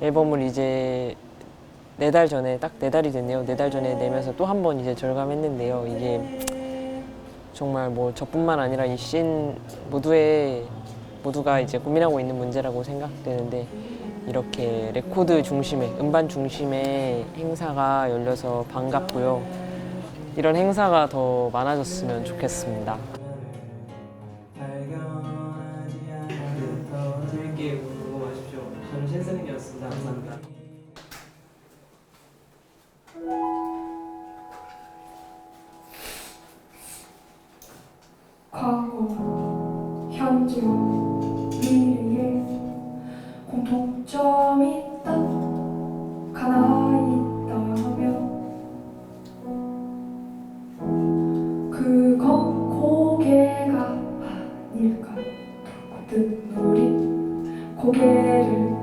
앨범을 이제 네 달 전에 딱 네 달이 됐네요. 네 달 전에 내면서 또 한 번 이제 절감했는데요. 이게 정말 뭐 저뿐만 아니라 이 씬 모두의 모두가 이제 고민하고 있는 문제라고 생각되는데 이렇게 레코드 중심의 음반 중심의 행사가 열려서 반갑고요. 이런 행사가 더 많아졌으면 좋겠습니다. 신승이었습니다. 감사합니다. 과거, 현재, 미래에 공통점이 딱 하나 있다면 그건 고개가 아닐까 누구든 고개를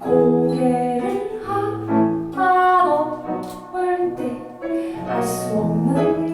고개를 하나 넘을 때 알 수 없는